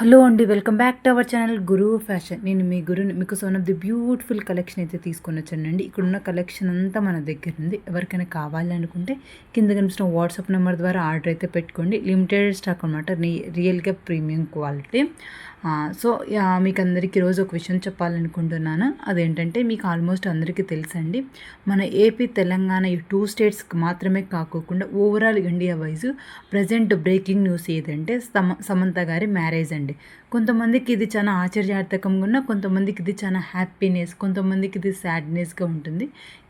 Hello అండి welcome back to our channel Guru fashion. నేను మీ గురు మీకు one of the beautiful collection అయితే తీసుకొని వచ్చానండి. ఇక్కడ ఉన్న కలెక్షన్ అంతా మన దగ్గర ఉంది. ఎవరికైనా కావాలనుకుంటే కింద కనిపిస్తున్న వాట్సాప్ నెంబర్ ద్వారా ఆర్డర్ అయితే పెట్టుకోండి. లిమిటెడ్ స్టాక్ అనమాట రియల్గా ప్రీమియం క్వాలిటీ. సో మీకు అందరికీ రోజు ఒక విషయం చెప్పాలనుకుంటున్నాను. అదేంటంటే మీకు ఆల్మోస్ట్ అందరికీ తెలుసండి. మన ఏపీ తెలంగాణ ఈ టూ స్టేట్స్కి మాత్రమే కాకోకుండా overall India wise present breaking news ఏదంటే సమ సమంత గారి మ్యారేజ్ అండి. కొంతమందికి ఇది చాలా ఆశ్చర్యార్థకంగా ఉన్న కొంతమందికి ఇది చాలా హ్యాపీనెస్ కొంతమందికి ఇది సాడ్నెస్గా ఉంటుంది.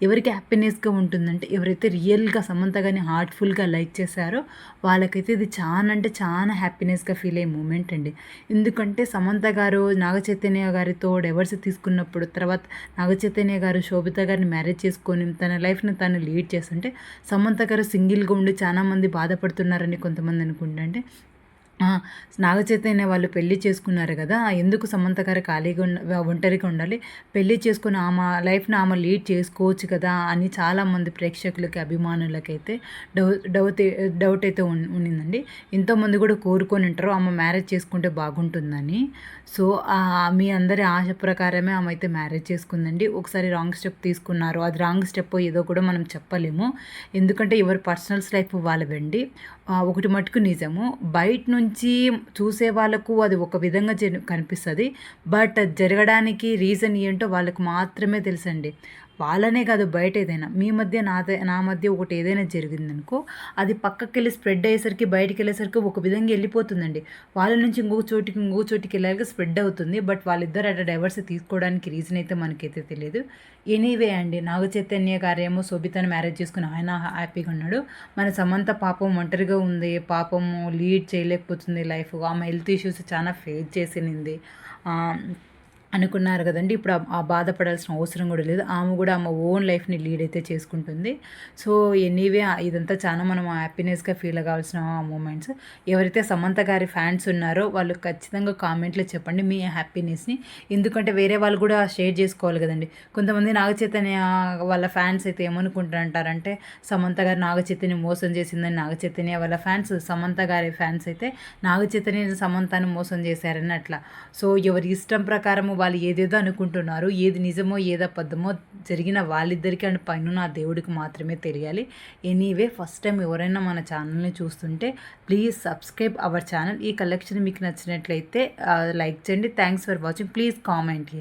ఎవరికి హ్యాపీనెస్గా ఉంటుందంటే ఎవరైతే రియల్గా సమంత గారిని హార్ట్ఫుల్గా లైక్ చేశారో వాళ్ళకైతే ఇది చాలా అంటే చాలా హ్యాపీనెస్గా ఫీల్ అయ్యే మూమెంట్ అండి. ఎందుకంటే అంటే సమంత గారు నాగచైతన్య గారితో డైవర్స్ తీసుకున్నప్పుడు తర్వాత నాగచైతన్య గారు శోభిత గారిని మ్యారేజ్ చేసుకొని తన లైఫ్ని తను లీడ్ చేస్తుంటే సమంత గారు సింగిల్గా ఉండి చాలామంది బాధపడుతున్నారని కొంతమంది నాగ చైతన్య వాళ్ళు పెళ్ళి చేసుకున్నారు కదా ఎందుకు సమంత గారు ఖాళీగా ఉండ ఒంటరిగా ఉండాలి? పెళ్ళి చేసుకుని ఆమె లైఫ్ని ఆమె లీడ్ చేసుకోవచ్చు కదా అని చాలామంది ప్రేక్షకులకి అభిమానులకైతే డౌ డౌట్ డౌట్ అయితే ఉన్నిందండి. ఎంతోమంది కూడా కోరుకొని ఉంటారు ఆమె మ్యారేజ్ చేసుకుంటే బాగుంటుందని. సో మీ అందరి ఆశ ప్రకారమే ఆమె అయితే మ్యారేజ్ చేసుకుందండి. ఒకసారి రాంగ్ స్టెప్ తీసుకున్నారు. అది రాంగ్ స్టెప్ ఏదో కూడా మనం చెప్పలేము. ఎందుకంటే ఎవరి పర్సనల్స్ లైఫ్ వాళ్ళవండి. ఒకటి మటుకు నిజము. బయట నుంచి చూసే వాళ్ళకు అది ఒక విధంగా కనిపిస్తుంది. బట్ జరగడానికి రీజన్ ఏంటో వాళ్ళకు మాత్రమే తెలుసండి. వాళ్ళనే కాదు బయట ఏదైనా. మీ మధ్య నా నా మధ్య ఒకటి ఏదైనా జరిగిందనుకో అది పక్కకి వెళ్ళి స్ప్రెడ్ అయ్యేసరికి బయటికి వెళ్ళేసరికి ఒక విధంగా వెళ్ళిపోతుందండి. వాళ్ళ నుంచి ఇంకొక చోటికి ఇంకొక చోటికి వెళ్ళాక స్ప్రెడ్ అవుతుంది. బట్ వాళ్ళిద్దరు అట్లా డైవర్స్ తీసుకోవడానికి రీజన్ అయితే మనకైతే తెలియదు ఎనీవే అండి నాగ చైతన్య గారేమో శోభితను మ్యారేజ్ చేసుకుని ఆయన హ్యాపీగా ఉన్నాడు. మన సమంత పాపం ఒంటరిగా ఉంది. పాపము లీడ్ చేయలేకపోతుంది లైఫ్ ఆమె హెల్త్ ఇష్యూస్ చాలా ఫేస్ చేసింది. అనుకున్నారు కదండి. ఇప్పుడు ఆ బాధపడాల్సిన అవసరం కూడా లేదు. ఆమె కూడా ఆమె ఓన్ లైఫ్ని లీడ్ అయితే చేసుకుంటుంది. సో ఎనీవే ఇదంతా చాలా మనం హ్యాపీనెస్గా ఫీల్ కావాల్సిన మూమెంట్స్. ఎవరైతే సమంత గారి ఫ్యాన్స్ ఉన్నారో వాళ్ళు ఖచ్చితంగా కామెంట్లో చెప్పండి మీ హ్యాపీనెస్ని. ఎందుకంటే వేరే వాళ్ళు కూడా షేర్ చేసుకోవాలి కదండి. కొంతమంది నాగచైతన్య వాళ్ళ ఫ్యాన్స్ అయితే ఏమనుకుంటారంటారంటే సమంత గారు నాగచైతన్య మోసం చేసిందని నాగచైతన్య వాళ్ళ ఫ్యాన్స్ సమంత గారి ఫ్యాన్స్ అయితే నాగచైతన్య సమంతాన్ని మోసం చేశారని అట్లా. సో ఎవరి ఇష్టం ప్రకారము వాళ్ళు ఏదేదో అనుకుంటున్నారు ఏది నిజమో ఏదో అబద్ధమో జరిగిన వాళ్ళిద్దరికీ అండ్ పైన నా దేవుడికి మాత్రమే తెలియాలి. ఎనీవే ఫస్ట్ టైం ఎవరైనా మన ఛానల్ని చూస్తుంటే ప్లీజ్ సబ్స్క్రైబ్ అవర్ ఛానల్. ఈ కలెక్షన్ మీకు నచ్చినట్లయితే లైక్ చేయండి. Thanks for watching. Please comment here.